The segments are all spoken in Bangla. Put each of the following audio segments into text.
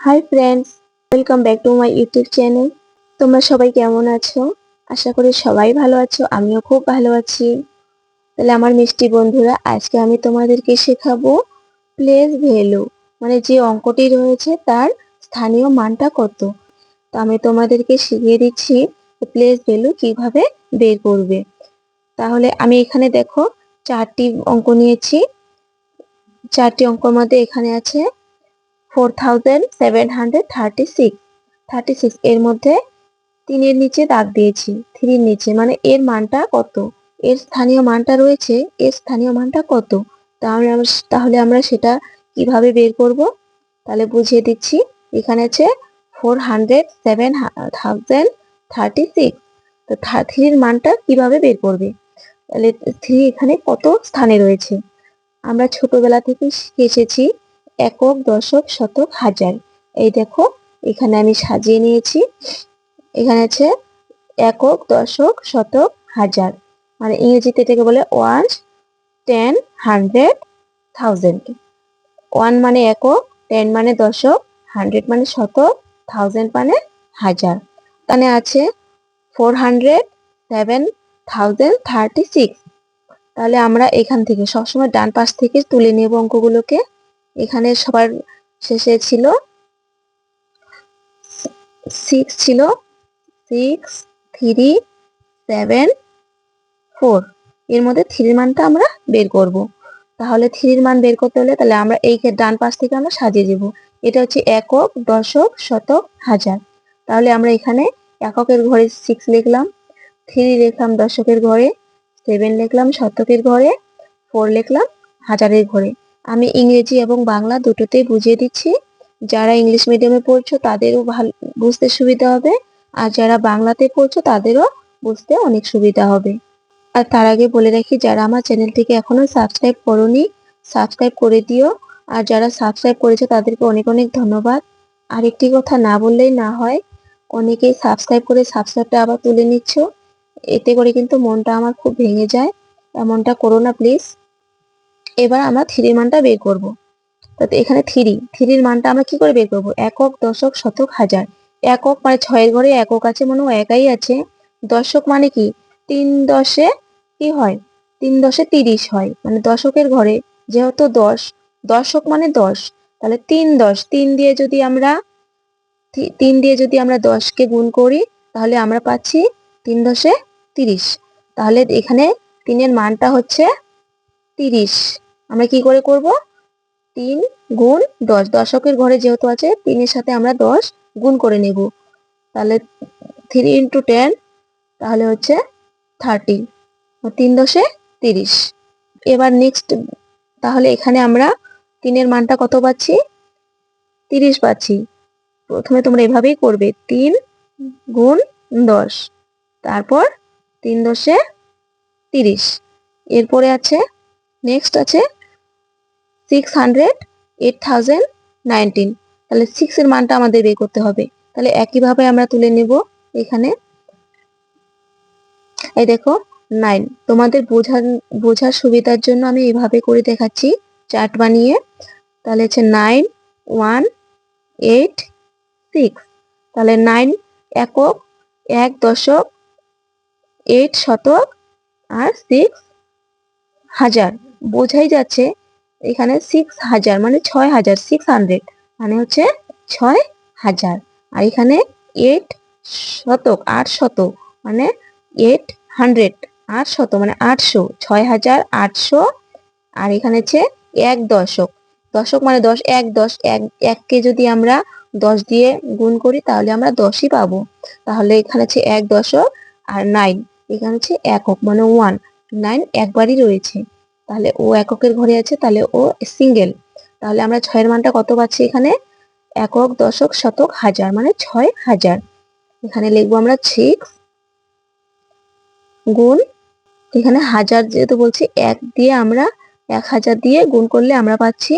Hi friends welcome back to my YouTube channel তোমরা সবাই কেমন আছো? আশা করি সবাই ভালো আছো, আমিও খুব ভালো আছি। তাহলে আমার মিষ্টি বন্ধুরা, আজকে আমি তোমাদেরকে শেখাবো প্লেস ভ্যালু মানে যে অঙ্কটি রয়েছে তার স্থানীয় মানটা কত। তো আমি তোমাদেরকে শিখিয়ে দিচ্ছি প্লেস ভ্যালু কীভাবে বের করবে। তাহলে আমি এখানে দেখো, চারটি অঙ্ক নিয়েছি। চারটি অঙ্কর মধ্যে এখানে আছে four thousand seven hundred thirty six thirty six এর মধ্যে নিচে দাগ দিয়েছি। থ্রির নিচে মানে এর মানটা কত? এর স্থানীয় মানটা রয়েছে, এর স্থানীয় মানটা কত? তাহলে আমরা তাহলে আমরা সেটা কীভাবে বের করব? তাহলে বুঝিয়ে দিচ্ছি। এখানে আছে four hundred seven thousand thirty six তো থ্রির মানটা কীভাবে বের করবে? তাহলে থ্রি এখানে কত স্থানে রয়েছে? আমরা ছোটবেলা থেকে শিখে এসেছি একক, দশক, শতক, হাজার। এই দেখো, এখানে আমি সাজিয়ে নিয়েছি। এখানে আছে একক, দশক, শতক, হাজার। মানে ইংরেজিতে এটাকে বলে one ten hundred thousand one মানে একক টেন মানে দশক হান্ড্রেড মানে শতক থাউজেন্ড মানে হাজার। এখানে আছে four hundred seven thousand thirty six তাহলে আমরা এখান থেকে সবসময় ডান পাশ থেকে তুলে নেব অঙ্কগুলোকে। এখানে সবার শেষে ছিল সিক্স ছিল সিক্স থ্রি সেভেন ফোর এর মধ্যে থ্রির মানটা আমরা বের করব। তাহলে থ্রির মান বের করতে হলে তাহলে আমরা এই ডান পাশ থেকে আমরা সাজিয়ে দেব। এটা হচ্ছে একক, দশক, শতক, হাজার। তাহলে আমরা এখানে এককের ঘরে সিক্স লিখলাম থ্রি লিখলাম দশকের ঘরে সেভেন লিখলাম শতকের ঘরে ফোর লিখলাম হাজারের ঘরে। আমি ইংরেজি এবং বাংলা দুটোতেই বুঝিয়ে দিচ্ছি। যারা ইংলিশ মিডিয়ামে পড়ছো, তাদেরও ভালো, বুঝতে সুবিধা হবে। আর যারা বাংলাতে পড়ছো, তাদেরও বুঝতে অনেক সুবিধা হবে। আর তার আগে বলে রাখি, যারা আমার চ্যানেলটিকে এখনও সাবস্ক্রাইব করোনি সাবস্ক্রাইব করে দিও। আর যারা সাবস্ক্রাইব করেছে, তাদেরকে অনেক অনেক ধন্যবাদ। আর একটি কথা না বললেই না হয়, অনেকেই সাবস্ক্রাইব করে সাবস্ক্রাইবটা আবার তুলে নিচ্ছ। এতে করে কিন্তু মনটা আমার খুব ভেঙে যায়। এমনটা করো না প্লিজ এবার আমরা থ্রির মানটা বের করব। তো এখানে থ্রি, থ্রির মানটা আমরা কি করে বের করব? একক, দশক, শতক, হাজার। একক মানে ছয়ের ঘরে একক আছে মনে একাই আছে। দশক মানে কি? তিন দশে কি হয়? তিন দশে তিরিশ হয়। মানে দশকের ঘরে যেহেতু দশ, দশক মানে দশ। তাহলে তিন দশ, তিন দিয়ে যদি আমরা তিন দিয়ে যদি আমরা দশকে গুণ করি, তাহলে আমরা পাচ্ছি তিন দশে তিরিশ। তাহলে এখানে তিনের মানটা হচ্ছে তিরিশ। আমরা কি করে করব? তিন গুণ দশ। দশকের ঘরে যেহেতু আছে, তিনের সাথে আমরা দশ গুণ করে নেব। তাহলে থ্রি ইন্টু টেন তাহলে হচ্ছে থার্টি তিন দশে তিরিশ। এবার নেক্সট তাহলে এখানে আমরা তিনের মানটা কত পাচ্ছি? তিরিশ পাচ্ছি। প্রথমে তোমরা এভাবেই করবে। তিন গুণ দশ। তারপর তিন দশে তিরিশ। এরপরে আছে নেক্সট আছে six hundred eight thousand nineteen তাহলে সিক্সের মানটা আমাদের বের করতে হবে। তাহলে একইভাবে আমরা তুলে নেব এখানে। এই দেখো নাইন তোমাদের বোঝার বোঝার সুবিধার জন্য আমি এভাবে করে দেখাচ্ছি। চার্ট বানিয়ে। তাহলে হচ্ছে নাইন ওয়ান এইট সিক্স তাহলে নাইন একক এক দশক এইট শতক আর সিক্স হাজার। বোঝাই যাচ্ছে এখানে সিক্স হাজার মানে ছয় হাজার সিক্স হান্ড্রেড মানে হচ্ছে ছয় হাজার। আর এখানে এইট শতক, আট শত মানে এইট হান্ড্রেড আট শত মানে আটশো, ছয় হাজার আটশো। আর এখানে হচ্ছে এক দশক দশক মানে দশ, এক দশ, এক, এককে যদি আমরা দশ দিয়ে গুণ করি, তাহলে আমরা দশই পাবো। তাহলে এখানে হচ্ছে এক দশক আর নাইন এখানে হচ্ছে একক মানে ওয়ান নাইন একবারই রয়েছে। তাহলে ও এককের ঘরে আছে, তাহলে ও সিঙ্গেল তাহলে আমরা ছয়ের মানটা কত পাচ্ছি এখানে? একক, দশক, শতক, হাজার মানে ছয় হাজার। এখানে লিখব আমরা সিক্স গুণ, এখানে হাজার যেহেতু বলছি, এক দিয়ে আমরা এক হাজার দিয়ে গুণ করলে আমরা পাচ্ছি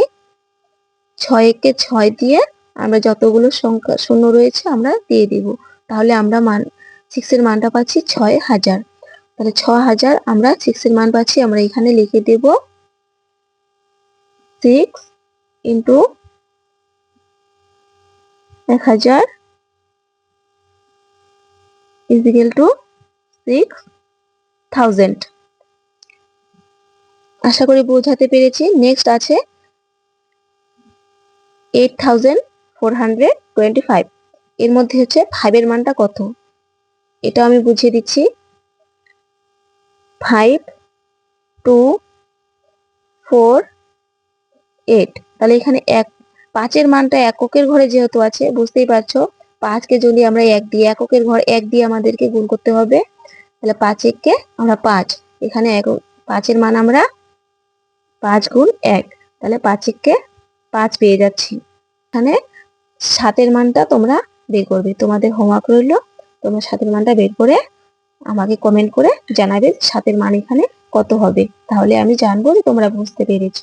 ছয়কে ছয় দিয়ে আমরা যতগুলো সংখ্যা শূন্য রয়েছে আমরা দিয়ে দিব। তাহলে আমরা মান সিক্সের মানটা পাচ্ছি ছয় হাজার। তাহলে ছ হাজার আমরা সিক্সের মান পাচ্ছি, আমরা এখানে লিখে দেব সিক্স ইন্টু এক হাজার ইজিক্যাল টু সিক্স থাউজেন্ড আশা করি বোঝাতে পেরেছি। নেক্সট আছে eight thousand four hundred twenty five এর মধ্যে হচ্ছে ফাইভের মানটা কত? এটা আমি বুঝিয়ে দিচ্ছি। Five, two, four, eight. তাহলে এখানে এক, পাঁচের মানটা এককের ঘরে যেহেতু আছে, বুঝতেই পারছ? পাঁচকে যদি আমরা এক দিয়ে এককের ঘর এক দিয়ে আমাদেরকে গুণ করতে হবে। তাহলে পাঁচ এককে আমরা পাঁচ। এখানে এক, পাঁচের মান আমরা পাঁচ গুণ এক। তাহলে পাঁচ এককে পাঁচ পেয়ে যাচ্ছি। এখানে সাতের মানটা তোমরা বের করবে। তোমাদের হোমওয়ার্ক রইল। তোমরা সাতের মানটা বের করে আমাকে কমেন্ট করে জানাবে সাতের মান এখানে কত হবে। তাহলে আমি জানব যে তোমরা বুঝতে পেরেছ।